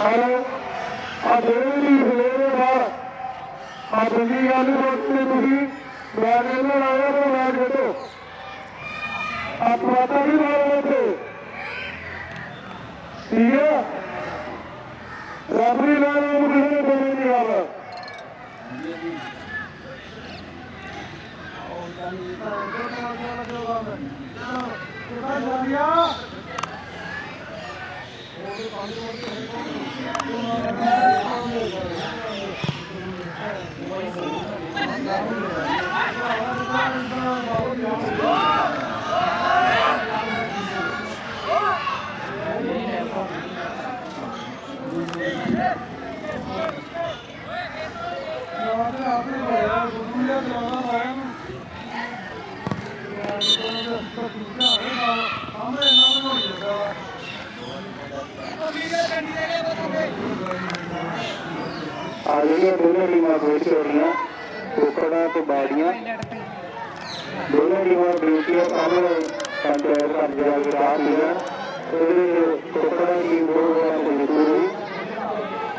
Hello. ਆ ਜਿਹੜੇ ਵੀ ਫਲੇਰੇ ਆ ਬੰਦੀ ਗੱਲ ਰੋਕਦੇ ਤੁਸੀਂ। ਮੈਂ ਕਹਿੰਦਾ ਆਇਆ ਤਾਂ ਮੈਂ ਦੇਖੋ ਆ ਪਤਾ ਨਹੀਂ ਮਾਰੋ ਤੇ ਠੀਕ ਹੈ? ਰੱਬ ਦੀ ਨਾਲ ਨੂੰ ਕਿਸੇ ਨੇ ਨਹੀਂ ਆਵਾ ਆ ਜਿਹੜੀਆਂ ਦੋਨੇ ਟੀਮਾਂ ਖੇਡ ਹੋ ਰਹੀਆਂ ਤੇ ਬਾੜੀਆਂ। ਦੋਨੇ ਟੀਮਾਂ ਬੇਟੀਆਂ ਸਾਹਮਣੇ ਪੰਚਾਇਤ ਘਰ ਜਾ ਕੇ ਰਾਹ ਪੀਣ ਉਹਦੇ ਕੋਕੜਾਂ ਦੀ ਦੋ ਵਾਰ ਜਿੱਤੂ ਹੋਈ